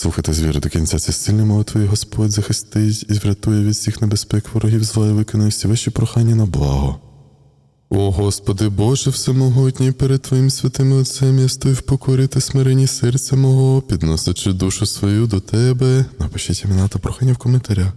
Слухайте звіри до кінця ці сильні молитви, і Господь захистить і врятує від всіх небезпек ворогів зла і виконує всі ваші прохання на благо. О Господи Боже, всемогутній, перед Твоїм святим Отцем я стою в покорі та смиренні серця мого, підносячи душу свою до Тебе. Напишіть імена та прохання в коментарях.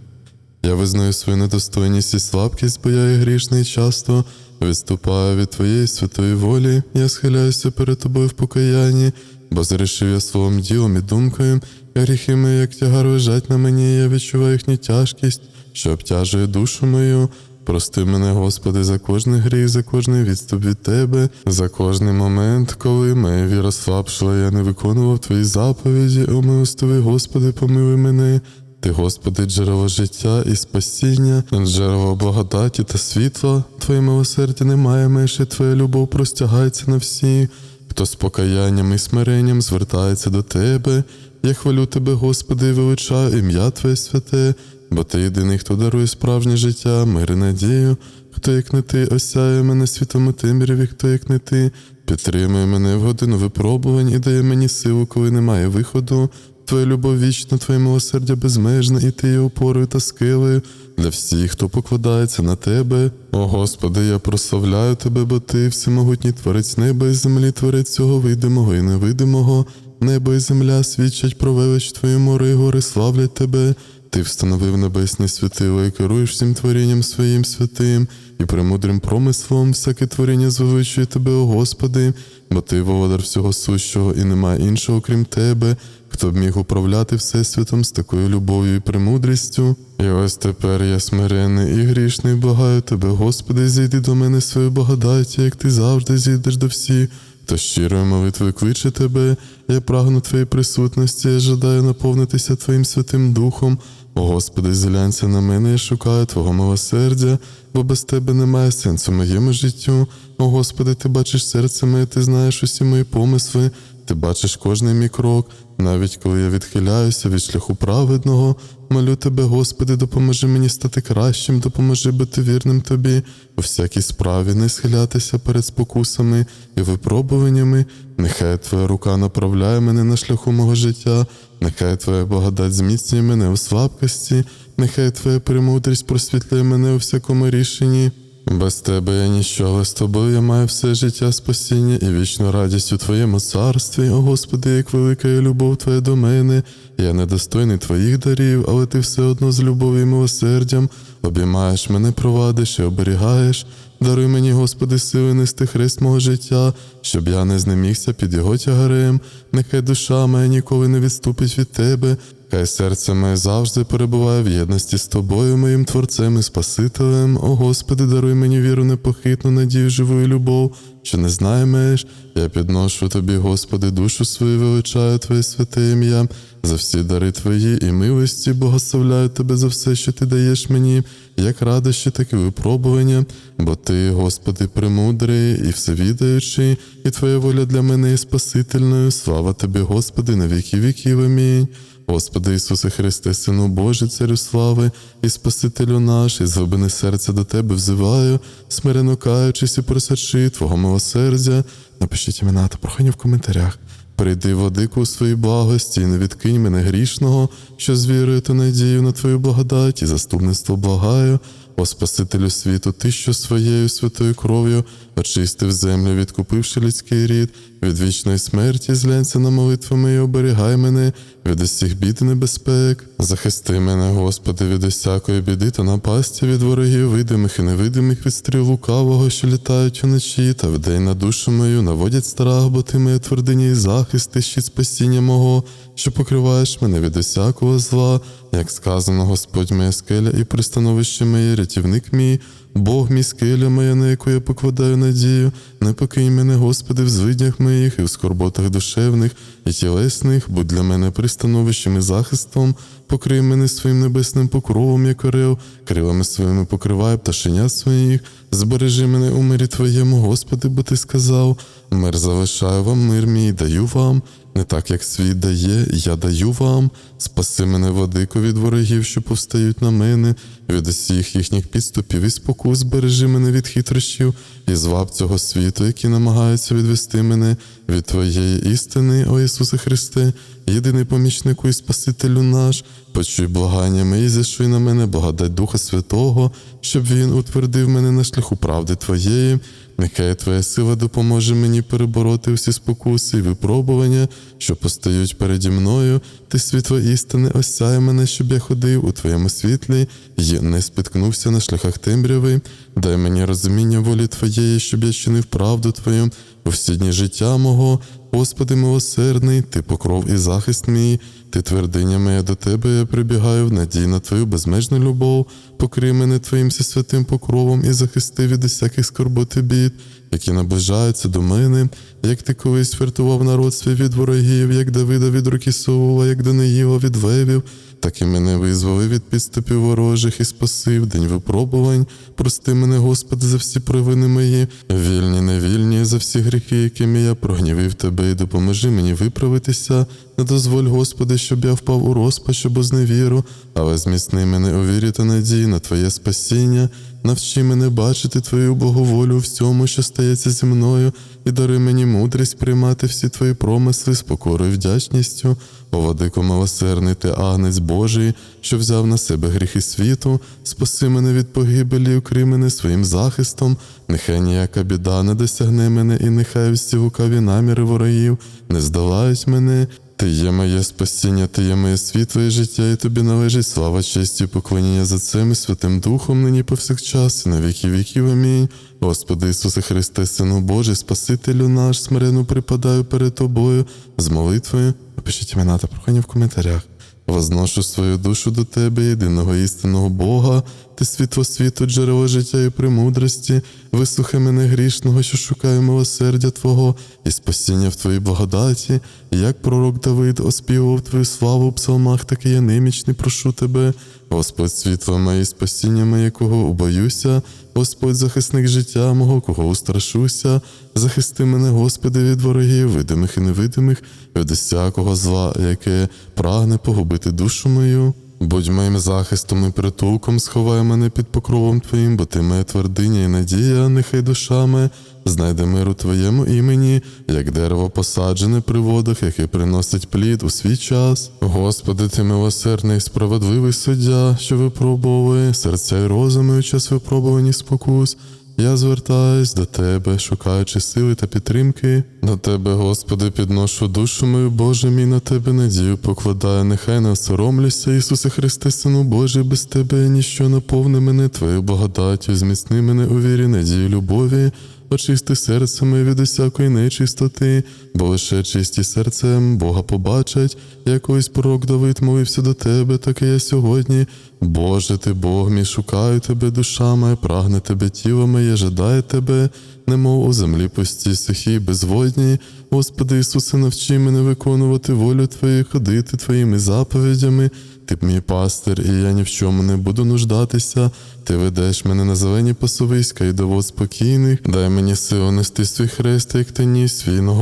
Я визнаю свою недостойність і слабкість, бо я є грішний часто. Виступаю від Твоєї святої волі, я схиляюся перед Тобою в покаянні, бо зрішив я словом ділом і думкою, гріхи мої, як тягар лежать на мені, і я відчуваю їхню тяжкість, що обтяжує душу мою. Прости мене, Господи, за кожний гріх, за кожний відступ від Тебе, за кожний момент, коли моя віра слабшила, я не виконував Твої заповіді, о милостивий Господи, помилуй мене. Ти, Господи, джерело життя і спасіння, джерело благодаті та світла. Твоє милосердя немає межі, Твоя любов простягається на всі, хто з покаянням і смиренням звертається до Тебе. Я хвалю Тебе, Господи, і величаю ім'я Твоє святе, бо Ти єдиний, хто дарує справжнє життя, мир і надію. Хто як не ти осяє мене світом темряві, хто як не ти, підтримує мене в годину випробувань і дає мені силу, коли немає виходу. Твоя любов вічна, Твоє милосердя безмежне, і ти є опорою та скелею для всіх, хто покладається на тебе. О Господи, я прославляю Тебе, бо Ти всемогутній творець неба і землі, творець цього видимого і невидимого. Небо і земля свідчать про велич Твою мори гори славлять Тебе. Ти встановив небесні святила і керуєш всім творінням своїм святим, і премудрим промислом всяке творіння звеличує тебе, о Господи, бо ти володар всього сущого, і немає іншого, крім тебе, хто б міг управляти Всесвітом з такою любов'ю і премудрістю. І ось тепер я смирений і грішний, благаю тебе, Господи, зійди до мене свою благодаті, як ти завжди зійдеш до всіх. То щирою молитвою кличе тебе, я прагну твоєї присутності, я жадаю наповнитися Твоїм Святим Духом. О Господи, зглянься на мене, я шукаю Твого милосердя, бо без Тебе немає сенсу моєму життю. О Господи, Ти бачиш серце моє, Ти знаєш усі мої помисли, Ти бачиш кожний мій крок, навіть коли я відхиляюся від шляху праведного. Молю тебе, Господи, допоможи мені стати кращим, допоможи бути вірним Тобі, у всякій справі не схилятися перед спокусами і випробуваннями. Нехай Твоя рука направляє мене на шляху мого життя, нехай Твоя благодать зміцнює мене у слабкості, нехай Твоя премудрість просвітлює мене у всякому рішенні. Без тебе я ніщо, але з тобою я маю все життя спасіння і вічну радість у Твоєму царстві. О Господи, як велика є любов Твоя до мене. Я недостойний Твоїх дарів, але Ти все одно з любов'ю і милосердям обіймаєш мене, провадиш і оберігаєш. Даруй мені, Господи, сили нести хрест мого життя, щоб я не знемігся під його тягарем. Нехай душа моя ніколи не відступить від Тебе. Хай серце моє завжди перебуває в єдності з тобою, моїм Творцем і Спасителем. О Господи, даруй мені віру непохитну, надію, живу і любов, що не знає меж. Я підношу тобі, Господи, душу свою величаю Твоє святе ім'я, за всі дари Твої і милості, благословляю Тебе за все, що Ти даєш мені, як радощі, так і випробування, бо Ти, Господи, премудрий і всевідаючий, і Твоя воля для мене є спасительною. Слава Тобі, Господи, на віки віків. Амінь. Господи Ісусе Христе, Сину Божий, Царю слави і Спасителю наш, і з глибини серця до Тебе взиваю, смирено каючись і просячи Твого милосердя. Напишіть імена та прохання в коментарях. Прийди, водику у своїй благості, і не відкинь мене грішного, що з вірою та надією на Твою благодать і заступництво благаю. О Спасителю світу, Ти, що своєю святою кров'ю очистив землю, відкупивши людський рід, від вічної смерті зглянься на молитви мої, оберігай мене від усіх бід і небезпек. Захисти мене, Господи, від усякої біди та напасті від ворогів, видимих і невидимих від стріл лукавого, що літають уночі, та вдень на душу мою наводять страх, бо ти моя твердиня і захист, ти щит спасіння мого, що покриваєш мене від усякого зла, як сказано, Господь моя скеля і пристановище моє, рятівник мій. Бог мій скеля моя, на яку я покладаю надію, не покинь мене, Господи, в звиднях моїх і в скорботах душевних і тілесних, будь для мене пристановищем і захистом, покрий мене своїм небесним покровом, як орел, крилами своїми покривай пташеня своїх, збережи мене у мирі Твоєму, Господи, бо Ти сказав, мир залишаю вам, мир мій, даю вам. Не так, як світ дає, я даю вам. Спаси мене, владико, від ворогів, що повстають на мене, від усіх їхніх підступів і спокус, бережи мене від хитрощів і зваб цього світу, які намагаються відвести мене від Твоєї істини, о Ісусе Христе, єдиний помічнику і Спасителю наш, почуй благання мої, зішуй на мене, благодать Духа Святого, щоб Він утвердив мене на шляху правди Твоєї. Нехай Твоя сила допоможе мені перебороти всі спокуси і випробування, що постають переді мною. Ти світло істини осяє мене, щоб я ходив у Твоєму світлі і не спіткнувся на шляхах темряви. Дай мені розуміння волі Твоєї, щоб я чинив правду Твою у всі дні життя мого. Господи милосердний, Ти покров і захист мій, Ти твердиня моя до Тебе, я прибігаю в надій на Твою безмежну любов, покрий мене Твоїм святим покровом і захисти від усяких скорбот і бід, які наближаються до мене, як ти колись врятував народ свій від ворогів, як Давида від руки Саула, як Даниїла від левів, так і мене визволи від підступів ворожих і спасив день випробувань. Прости мене, Господи, за всі провини мої, вільні, невільні, за всі гріхи, якими я прогнівив тебе, і допоможи мені виправитися. Не дозволь, Господи, щоб я впав у розпач або зневіру, але зміцни мене у вірі та надії на Твоє спасіння. Навчи мене бачити Твою боговолю у всьому, що стається зі мною, і даруй мені мудрість приймати всі Твої промисли з покорою вдячністю. О, владико милосердний ти агнець Божий, що взяв на себе гріхи світу, спаси мене від погибелі, укрий мене своїм захистом, нехай ніяка біда не досягне мене, і нехай всі лукаві наміри ворогів не здолають мене. Ти є моє спасіння, ти є моє світло і життя, і тобі належить слава, честь і поклоніння за цим і Святим Духом нині повсякчас, і на віки віків. Амінь. Господи Ісусе Христе, Сину Божий, Спасителю наш, смиренно припадаю перед Тобою з молитвою. Напишіть імена та прохання в коментарях. Возношу свою душу до Тебе, єдиного істинного Бога, ти світло світу, джерело життя і премудрості, вислухай мене грішного, що шукаю милосердя Твого і спасіння в Твоїй благодаті, як пророк Давид оспівував Твою славу в псалмах, так і я немічний, прошу Тебе. Господь світло моє, спасіння моє, кого убоюся, Господь захисник життя мого, кого устрашуся, захисти мене, Господи, від ворогів, видимих і невидимих, від усякого зла, яке прагне погубити душу мою. Будь моїм захистом і притулком, сховай мене під покровом Твоїм, бо ти моя твердиня і надія, нехай душа моя знайде мир у Твоєму імені, як дерево посаджене при водах, яке приносить плід у свій час. Господи, ти милосердний, справедливий суддя, що випробовує серця й розуми у час випробувані спокус. Я звертаюсь до Тебе, шукаючи сили та підтримки. На Тебе, Господи, підношу душу мою, Боже мій, на Тебе надію покладаю, нехай не осоромлюся, Ісусе Христе, Сину Божий, без Тебе ніщо наповни мене, Твою благодаттю, зміцни мене у вірі, надії, любові. Очисти серце моє від усякої нечистоти, бо лише чисті серцем Бога побачать. Якось пророк Давид молився до тебе, так і я сьогодні. Боже, ти Бог мій, шукаю тебе, душа моя, прагне тебе, тіло моє, жадає тебе, немов у землі пусті, сухі, безводні. Господи Ісусе, навчи мене виконувати волю Твою, ходити Твоїми заповідями. Ти мій пастир, і я ні в чому не буду нуждатися. Ти ведеш мене на зелені пасовиська і довод спокійних. Дай мені силу нести свій хрест, як ти ніс свій на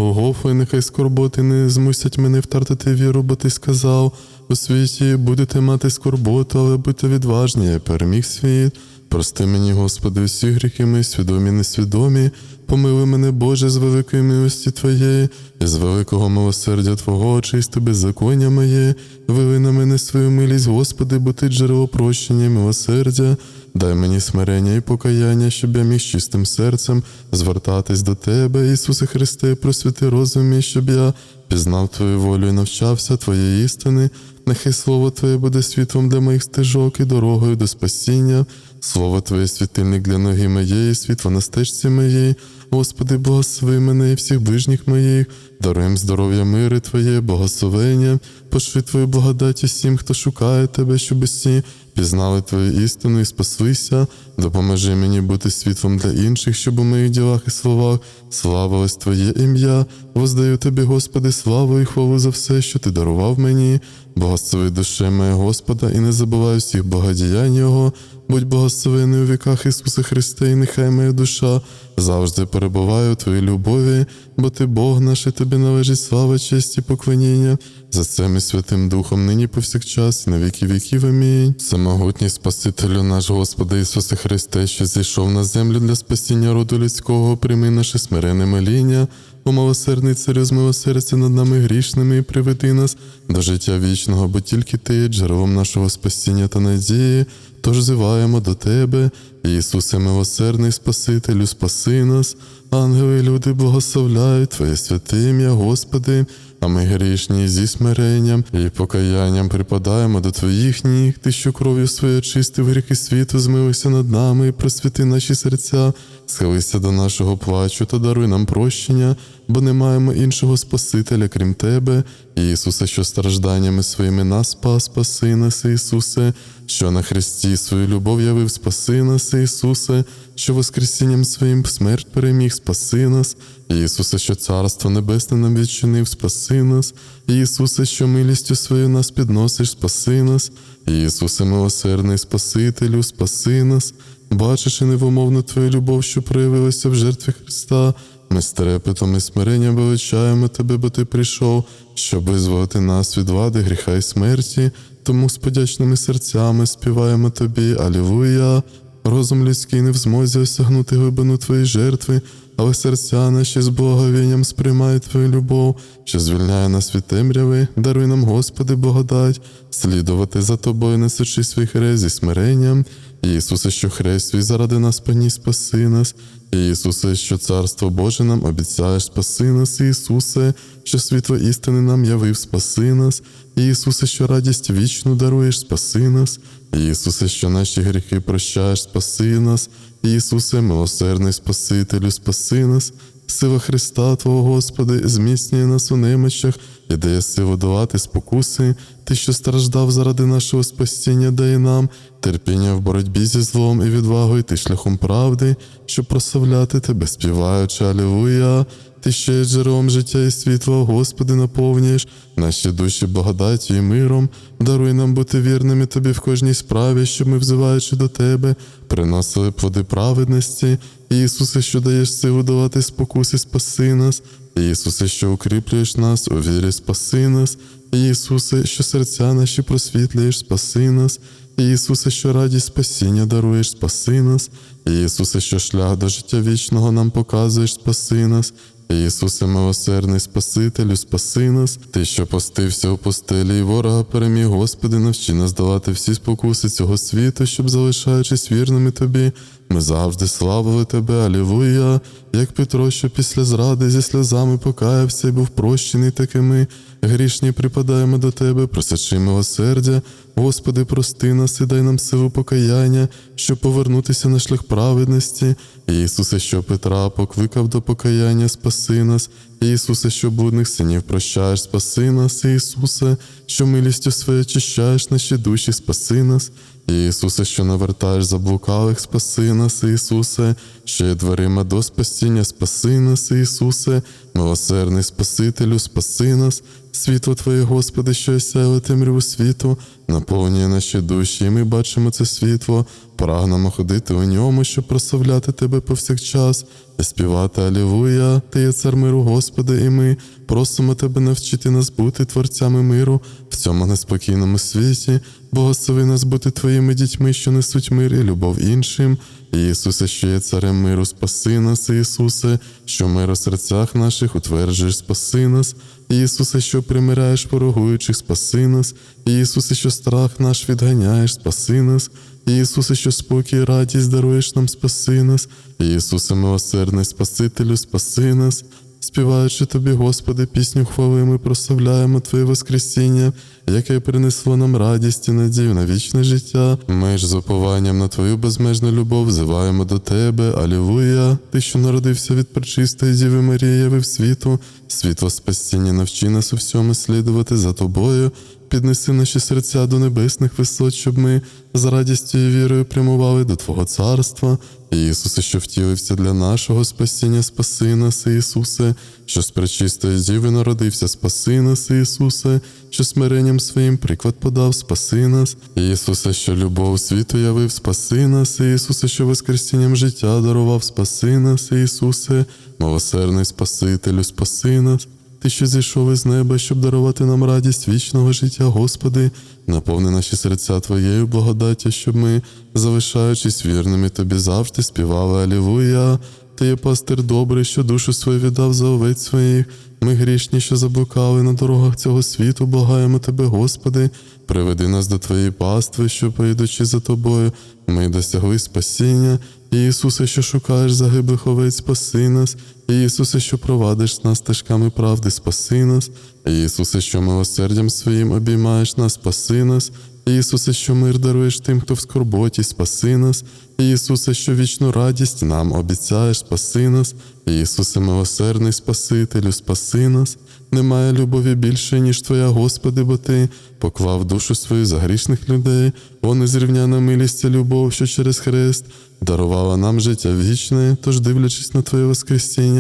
і нехай скорботи не змусять мене втратити віру, бо ти сказав. У світі будете мати скорботу, але будьте відважні, я переміг світ. Прости мені, Господи, всі гріхи мої, свідомі несвідомі. Помилуй мене, Боже, з великої милості Твоєї, і з великого милосердя Твого, очисти беззаконня моє, вели на мене свою милість, Господи, бо ти джерело прощення і милосердя. Дай мені смирення і покаяння, щоб я міг чистим серцем звертатись до Тебе, Ісусе Христе, просвіти розум щоб я пізнав Твою волю і навчався Твоєї істини. Нехай Слово Твоє буде світлом для моїх стежок і дорогою до спасіння. Слово Твоє світильник для ноги моєї, світло на стежці моєї. Господи, благослови мене і всіх ближніх моїх, даруєм здоров'я, мири Твоє, благословення, пошли Твою благодать усім, хто шукає Тебе, щоб усі пізнали Твою істину і спаслися. Допоможи мені бути світлом для інших, щоб у моїх ділах і словах славилось Твоє ім'я. Воздаю Тобі, Господи, славу і хвалу за все, що Ти дарував мені. Благослови душе моє Господа, і не забувай всіх богодіянь Його. Будь благословений у віках Ісуса Христе, і нехай моя душа завжди перебуваю у твоїй любові, бо ти Бог наш, і тобі належить слава, честь і поклоніння. За цим і Святим Духом нині повсякчас, і на віки віків. Амінь. Самогутній Спасителю наш Господи Ісусе Христе, що зійшов на землю для спасіння роду людського, прийми наше смирене моління. О милосердний царю з милосердя над нами грішними і приведи нас до життя вічного, бо тільки ти є джерелом нашого спасіння та надії. Тож зиваємо до Тебе, Ісусе милосердний Спасителю, спаси нас, ангели, і люди благословляють Твоє святе ім'я, Господи, а ми грішні зі смиренням і покаянням припадаємо до Твоїх ніг, Ти, що кров'ю своєю очистив гріхи світу, змилися над нами і просвіти наші серця, схилися до нашого плачу та даруй нам прощення, бо не маємо іншого Спасителя, крім Тебе, Ісусе, що стражданнями своїми нас спас, спаси нас, Ісусе, що на Христі свою любов явив, спаси нас, Ісусе, що Воскресінням своїм смерть переміг, спаси нас, Ісусе, що Царство Небесне нам відчинив, спаси нас, Ісусе, що милістю свою нас підносиш, спаси нас, Ісусе, милосердний Спасителю, спаси нас, бачиш і Твою любов, що проявилася в жертві Христа. Ми з трепетом і смиренням величаємо Тебе, бо Ти прийшов, щоб визволити нас від влади, гріха і смерті, тому з подячними серцями співаємо Тобі, Алілуя. Розум людський не в змозі осягнути глибину Твоєї жертви, але серця наші з благовінням сприймають Твою любов, що звільняє нас від темряви, даруй нам, Господи, благодать, слідувати за Тобою, несучи свій хрест зі смиренням. Ісусе, що хрест свій заради нас поніс, спаси нас. Ісусе, що Царство Боже нам обіцяєш, спаси нас, Ісусе, що світло істини нам явив, спаси нас, Ісусе, що радість вічну даруєш, спаси нас, Ісусе, що наші гріхи прощаєш, спаси нас, Ісусе, милосердний Спасителю, спаси нас, сила Христа Твого, Господи, зміцнює нас у немощах і дає силу долати спокуси, Ти, що страждав заради нашого спасіння, дає нам терпіння в боротьбі зі злом і відвагою, ти шляхом правди, щоб прославляти Тебе, співаючи, Алілуя. Ти ще є джерелом життя і світла, Господи, наповнюєш наші душі благодаттю і миром, даруй нам бути вірними Тобі в кожній справі, щоб ми, взиваючи до Тебе, приносили плоди праведності. Ісусе, що даєш силу давати спокуси, спаси нас. Ісусе, що укріплюєш нас у вірі, спаси нас. Ісусе, що серця наші просвітлюєш, спаси нас. Ісусе, що радість спасіння даруєш, спаси нас. Ісусе, що шлях до життя вічного нам показуєш, спаси нас. Ісусе, милосердний Спасителю, спаси нас, Ти, що постився у постелі і ворога переміг, Господи, навчи нас давати всі спокуси цього світу, щоб, залишаючись вірними Тобі, ми завжди славили Тебе, Алілуя, як Петро, що після зради зі сльозами покаявся і був прощений такими. Грішні припадаємо до Тебе, просячи милосердя, Господи, прости нас і дай нам силу покаяння, щоб повернутися на шлях праведності. Ісусе, що Петра покликав до покаяння, спаси нас. Ісусе, що блудних синів прощаєш, спаси нас, Ісусе, що милістю своє очищаєш наші душі, спаси нас. Ісусе, що навертаєш заблукалих, спаси нас, Ісусе, що є дверима до спасіння, спаси нас, Ісусе, милосердний Спасителю, спаси нас, світло Твоє, Господи, що осяяло темряву світу, наповнює наші душі, і ми бачимо це світло, прагнемо ходити у ньому, щоб прославляти Тебе повсякчас. І співати Алілуя, Ти є цар миру, Господи, і ми просимо Тебе навчити нас бути творцями миру в цьому неспокійному світі, благослови нас бути Твоїми дітьми, що несуть мир і любов іншим. Ісусе, що є царем миру, спаси нас, Ісусе, що мир у серцях наших утверджуєш, спаси нас. Ісусе, що примираєш ворогуючих, спаси нас. Ісусе, що страх наш відганяєш, спаси нас. Ісусе, що спокій радість даруєш нам, спаси нас. Ісусе, милосердний Спасителю, спаси нас. Співаючи тобі, Господи, пісню хвали, ми прославляємо Твоє Воскресіння, яке принесло нам радість і надію на вічне життя. Ми ж з упованням на Твою безмежну любов взиваємо до Тебе, Алілуя, Ти, що народився від пречистої Діви Марії, явив світу, світло спасіння навчи нас у всьому слідувати за Тобою. Піднеси наші серця до небесних висот, щоб ми з радістю і вірою прямували до Твого царства. Ісусе, що втілився для нашого спасіння, спаси нас, Ісусе, що з пречистої діви народився, спаси нас, Ісусе, що смиренням своїм приклад подав, спаси нас, Ісусе, що любов світу явив, спаси нас, Ісусе, що воскресінням життя дарував, спаси нас, Ісусе, милосердний Спасителю, спаси нас. Ти, що зійшов із неба, щоб дарувати нам радість вічного життя, Господи, наповни наші серця Твоєю благодаттю, щоб ми, залишаючись вірними Тобі, завжди співали Алілуя. Ти є пастир добрий, що душу свою віддав за овець своїх. Ми грішні, що заблукали на дорогах цього світу, благаємо Тебе, Господи, приведи нас до Твоєї пастви, що, поїдучи за Тобою, ми досягли спасіння. Ісусе, що шукаєш загиблих овець, спаси нас. Ісусе, що провадиш нас стежками правди, спаси нас. Ісусе, що милосердям своїм обіймаєш нас, спаси нас. Ісусе, що мир даруєш тим, хто в скорботі, спаси нас. Ісусе, що вічну радість нам обіцяєш, спаси нас. Ісусе, милосердний Спасителю, спаси нас. Немає любові більше, ніж Твоя, Господи, бо Ти поклав душу свою за грішних людей, о незрівняна милість любов, що через хрест дарувала нам життя вічне, тож, дивлячись на Твоє Воскресіння,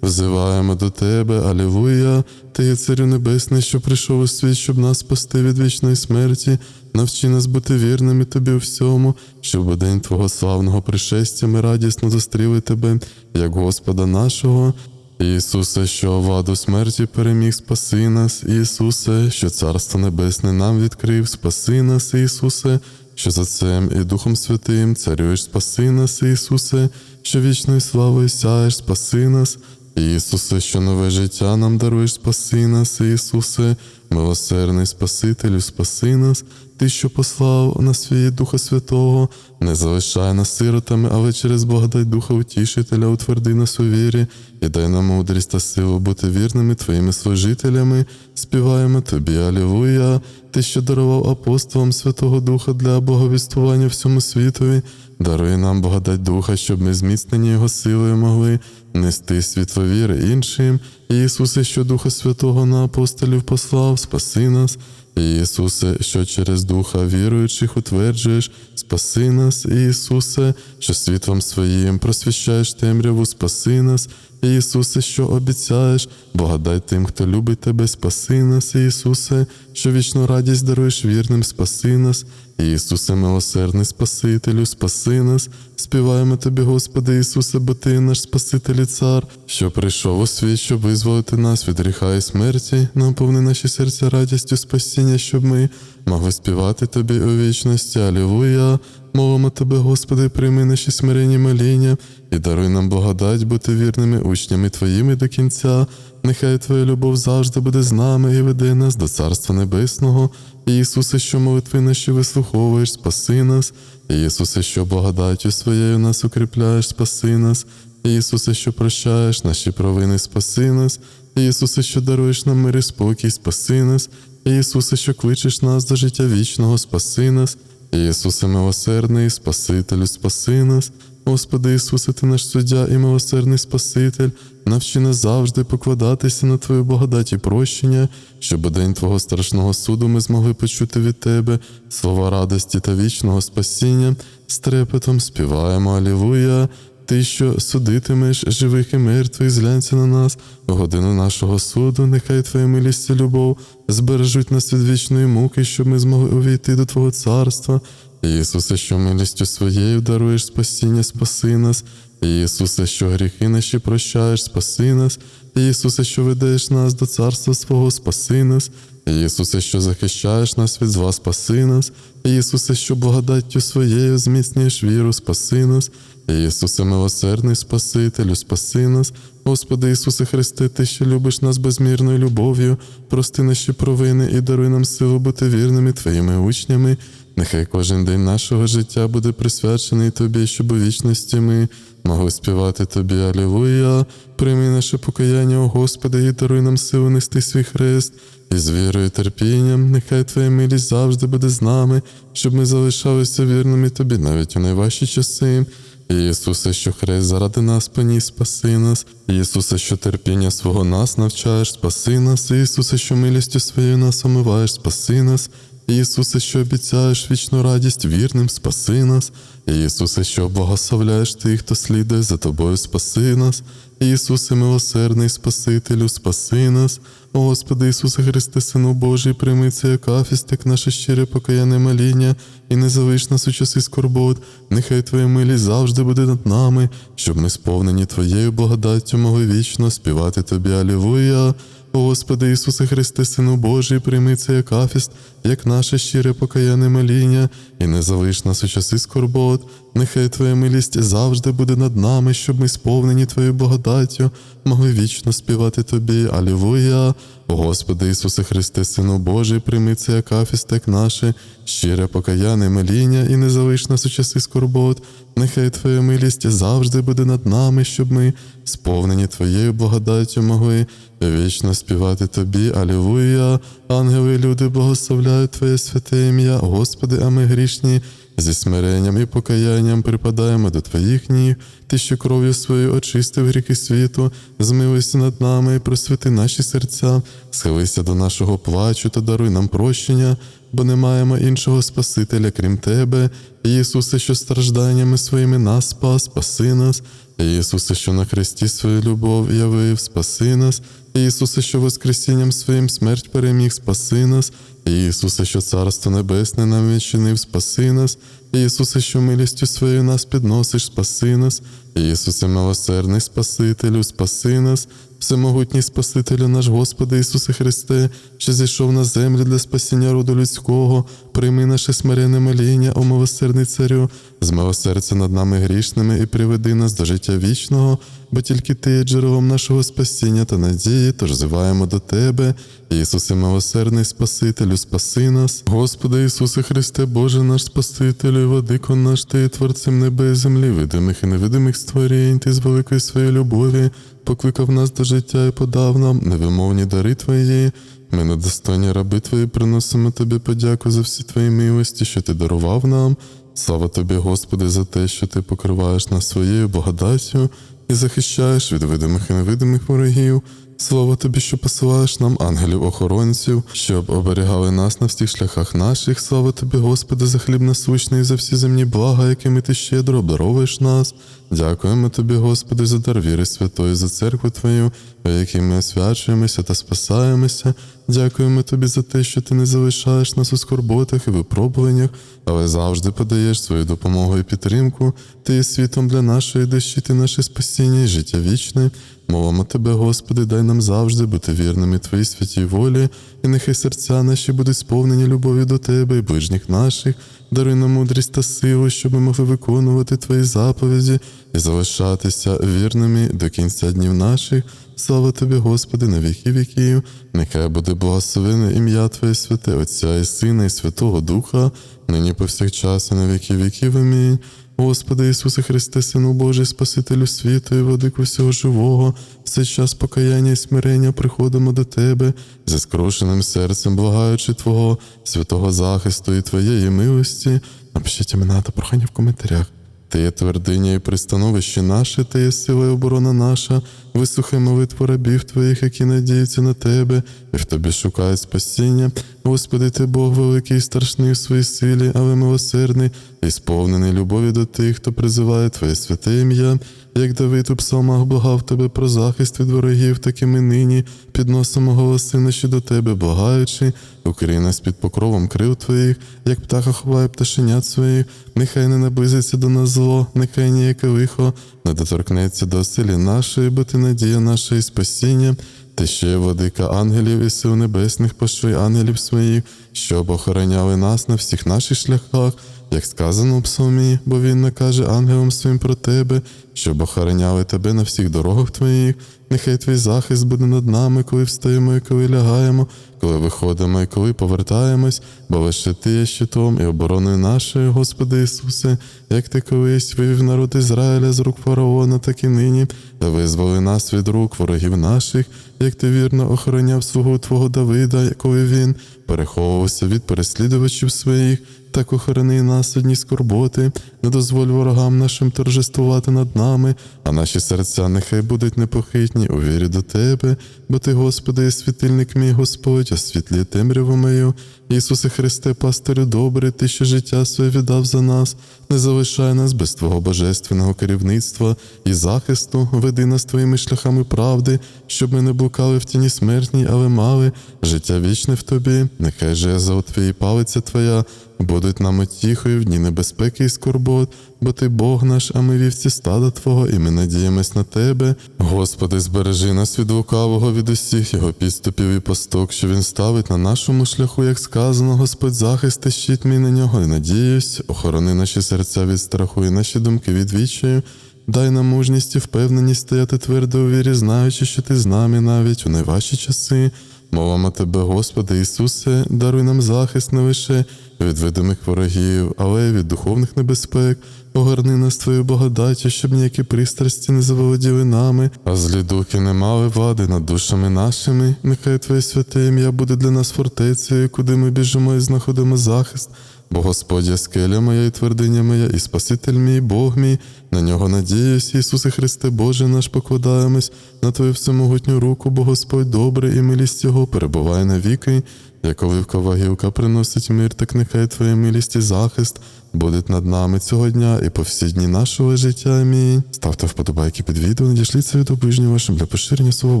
взиваємо до Тебе, Алілуя, Ти є Царю Небесний, що прийшов у світ, щоб нас спасти від вічної смерті, навчи нас бути вірними Тобі у всьому, щоб у день Твого славного пришестя ми радісно зустріли Тебе, як Господа нашого. Ісусе, що ваду смерті переміг, спаси нас, Ісусе, що Царство Небесне нам відкрив, спаси нас, Ісусе, що за цим і Духом Святим царюєш, спаси нас, Ісусе, що вічною славою сяєш, спаси нас, Ісусе, що нове життя нам даруєш, спаси нас, Ісусе, милосердний Спасителю, спаси нас, Ти, що послав на свій Духа Святого, не залишай нас сиротами, але через благодать Духа Утішителя утверди нас у вірі. І дай нам мудрість та силу бути вірними Твоїми служителями, співаємо Тобі, Алілуя, Ти, що дарував апостолам Святого Духа для боговіствування всьому світові, даруй нам благодать Духа, щоб ми зміцнені Його силою могли нести світло віри іншим. Ісусе, що Духа Святого на апостолів послав, спаси нас. Ісусе, що через Духа віруючих утверджуєш, спаси нас, Ісусе, що світлом своїм просвіщаєш темряву, спаси нас, Ісусе, що обіцяєш, благодай тим, хто любить Тебе, спаси нас, Ісусе, що вічну радість даруєш вірним, спаси нас, Ісусе, милосердний Спасителю, спаси нас, співаємо Тобі, Господи Ісусе, бо Ти наш Спаситель і Цар, що прийшов у світ, щоб визволити нас від гріха і смерті, наповни наші серця радістю спасіння, щоб ми могли співати Тобі у вічності. Алілуя! Мовимо Тебе, Господи, прийми наші смиренні моління і даруй нам благодать бути вірними учнями Твоїми до кінця. Нехай Твоя любов завжди буде з нами і веде нас до Царства Небесного. Ісусе, що молитви наші вислуховуєш, спаси нас. Ісусе, що благодаттю своєю нас укріпляєш, спаси нас. Ісусе, що прощаєш наші провини, спаси нас. Ісусе, що даруєш нам мир і спокій, спаси нас. Ісусе, що кличеш нас до життя вічного, спаси нас. Ісусе милосердний, Спасителю, спаси нас. Господи Ісусе, Ти наш суддя і милосердний Спаситель, навчи нас завжди покладатися на Твою благодать і прощення, щоб у день Твого страшного суду ми змогли почути від Тебе слова радості та вічного спасіння, з трепетом співаємо Алілуя. Ти, що судитимеш живих і мертвих, зглянься на нас, в годину нашого суду, нехай Твоя милість і любов збережуть нас від вічної муки, щоб ми змогли увійти до Твого царства. Ісусе, що милістю своєю даруєш спасіння, спаси нас. Ісусе, що гріхи наші прощаєш, спаси нас. Ісусе, що ведеш нас до царства свого, спаси нас. Ісусе, що захищаєш нас від зла, спаси нас. Ісусе, що благодаттю своєю зміцнюєш віру, спаси нас. Ісусе, милосердний Спасителю, спаси нас. Господи Ісусе Христе, Ти, що любиш нас безмірною любов'ю, прости наші провини і даруй нам силу бути вірними Твоїми учнями. Нехай кожен день нашого життя буде присвячений Тобі, щоб у вічності ми могли співати Тобі, Алілуя. Прийми наше покаяння, о Господи, і даруй нам силу нести свій хрест. І з вірою і терпінням, нехай Твоя милість завжди буде з нами, щоб ми залишалися вірними Тобі навіть у найважчі часи. Ісусе, що хрест заради нас поніс, спаси нас. Ісусе, що терпіння свого нас навчаєш, спаси нас. Ісусе, що милістю своєю нас омиваєш, спаси нас. Ісусе, що обіцяєш вічну радість вірним, спаси нас. Ісусе, що благословляєш тих, хто слідує за тобою, спаси нас. Ісусе, милосердний Спасителю, спаси нас. Господи Ісусе Христе, Сину Божий, прийми це як афіст, як наше щире покаянне моління, і не залиш нас у часи скорбот. Нехай Твоя милість завжди буде над нами, щоб ми сповнені Твоєю благодаттю могли вічно співати Тобі. Алілуя. Господи Ісусе Христе, Сину Божий, прийми це як афіст, як наше щире покаяне моління, і не залиш нас у часи скорбот. Нехай Твоя милість завжди буде над нами, щоб ми сповнені Твоєю благодаттю, могли вічно співати Тобі. Алілуя. Господи Ісусе Христе, Сину Божий, прийми це як афіст, наше щире покаянне моління, і не залиш нас у часи скорбот. Нехай Твоя милість завжди буде над нами, щоб ми, сповнені Твоєю благодаттю, могли вічно співати Тобі. Алілуя. Ангели, люди, благословляють Твоє святе ім'я, Господи, а ми грішні. Зі смиренням і покаянням припадаємо до Твоїх ніг, Ти, що кров'ю своєю очистив гріхи світу, змилуйся над нами і просвіти наші серця, схилися до нашого плачу та даруй нам прощення, бо не маємо іншого Спасителя, крім Тебе. Ісусе, що стражданнями своїми нас спас, спаси нас. Ісусе, що на хресті свою любов явив, спаси нас. Ісусе, що Воскресінням своїм смерть переміг, спаси нас. Ісусе, що Царство Небесне нам відчинив, спаси нас. Ісусе, що милістю своєю нас підносиш, спаси нас. Ісусе, милосердний Спасителю, спаси нас. Всемогутній Спасителю наш Господи Ісусе Христе, що зійшов на землю для спасіння роду людського, прийми наше смиренне моління, о милосердний царю, змилосердя над нами грішними і приведи нас до життя вічного, бо тільки Ти є джерелом нашого спасіння та надії, тож зиваємо до Тебе, Ісусе, милосердний Спасителю, спаси нас, Господи Ісусе Христе, Боже наш Спасителю, і владико наш, Ти є творцем неба і землі, видимих і невидимих створінь, Ти з великої своєї любові покликав нас до життя і подав нам невимовні дари Твої. Ми недостойні раби Твої приносимо Тобі подяку за всі Твої милості, що Ти дарував нам. Слава Тобі, Господи, за те, що Ти покриваєш нас своєю благодаттю і захищаєш від видимих і невидимих ворогів. Слава тобі, що посилаєш нам ангелів-охоронців, щоб оберігали нас на всіх шляхах наших. Слава тобі, Господи, за хліб насущний за всі земні блага, якими ти щедро обдаровуєш нас. Дякуємо тобі, Господи, за дар віри святої, за церкву Твою, у якій ми освячуємося та спасаємося. Дякуємо тобі за те, що ти не залишаєш нас у скорботах і випробуваннях, але завжди подаєш свою допомогу і підтримку. Ти є світом для нашої душі, ти наше спасіння і життя вічне. Молимо тебе, Господи, дай нам завжди бути вірними Твоїй святій волі, і нехай серця наші будуть сповнені любові до Тебе і ближніх наших. Даруй нам мудрість та силу, щоб ми могли виконувати Твої заповіді і залишатися вірними до кінця днів наших. Слава тобі, Господи, на віки віків. Нехай буде благословене ім'я Твоє святе, Отця і Сина, і Святого Духа, нині повсякчас і на віки віків. Амінь. Господи Ісусе Христе, Сину Божий, Спасителю світу і владику всього живого, в цей час покаяння і смирення приходимо до Тебе, зі скрушеним серцем, благаючи Твого святого захисту і Твоєї милості. Напишіть імена та прохання в коментарях. Ти є твердиня і пристановище наше, ти є сила і оборона наша, вислухай молитву рабів твоїх, які надіються на тебе, і в тобі шукають спасіння. Господи, ти Бог великий і страшний у своїй силі, але милосердний, і сповнений любові до тих, хто призиває Твоє святе ім'я. Як Давид у псалмах благав тебе про захист від ворогів, так і ми нині підносимо голоси наші до тебе, благаючи, укрий нас під покровом крил твоїх, як птаха ховає пташенят своїх, нехай не наблизиться до нас зло, нехай ніяке лихо не доторкнеться до оселі нашої, бо ти надія наша і спасіння. Ти ще є владика ангелів і сил небесних, пошли ангелів своїх, щоб охороняли нас на всіх наших шляхах, як сказано у псалмі, бо він накаже ангелам своїм про тебе, щоб охороняли тебе на всіх дорогах твоїх. Нехай твій захист буде над нами, коли встаємо і коли лягаємо, коли виходимо і коли повертаємось, бо лише ти є щитом і обороною нашою, Господи Ісусе, як ти колись вивів народ Ізраїля з рук фараона, так і нині. Та визволи нас від рук ворогів наших, як ти вірно охороняв свого Твого Давида, якою він переховувався від переслідувачів своїх, так охорони нас одні скорботи, не дозволь ворогам нашим торжествувати над нами, а наші серця нехай будуть непохитні у вірі до Тебе, бо Ти, Господи, світильник мій Господь, освітлі темряву мою. Ісусе Христе, пастирю добрий, Ти, що життя своє віддав за нас, не залишай нас без Твого божественного керівництва і захисту, веди нас Твоїми шляхами правди, щоб ми не блукали в тіні смертній, але мали життя вічне в Тобі. Нехай же за Твої палиця Твоя будуть нам утіхою в дні небезпеки і скорбот, бо Ти Бог наш, а ми вівці стада Твого, і ми надіємось на Тебе. Господи, збережи нас від лукавого, від усіх його підступів і посток, що він ставить на нашому шляху, як сказано, Господь захист і щит мій на нього, і надіюсь, охорони наші серця від страху і наші думки від відчаю. Дай нам мужність і впевненість стояти твердо у вірі, знаючи, що ти з нами навіть у найважчі часи. Мовимо Тебе, Господи Ісусе, даруй нам захист не лише від видимих ворогів, але й від духовних небезпек. Огорни нас Твою благодаттю, щоб ніякі пристрасті не заволоділи нами, а злі духи не мали влади над душами нашими. Нехай Твоє святе ім'я буде для нас фортецею, куди ми біжимо і знаходимо захист. Бо Господь є скеля моя і твердиня моя, і Спаситель мій, Бог мій, на нього надіюсь, Ісусе Христе, Боже наш, покладаємось на Твою всемогутню руку, бо Господь добрий і милість Його перебуває навіки. Як оливкова гілка приносить мир, так нехай Твоя милість і захист будуть над нами цього дня і по всі дні нашого життя. Амінь. Ставте вподобайки під відео, надішліться від оближнього вашим для поширення Слова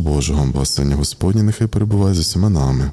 Божого, бо Господні нехай перебуває з усіма нами.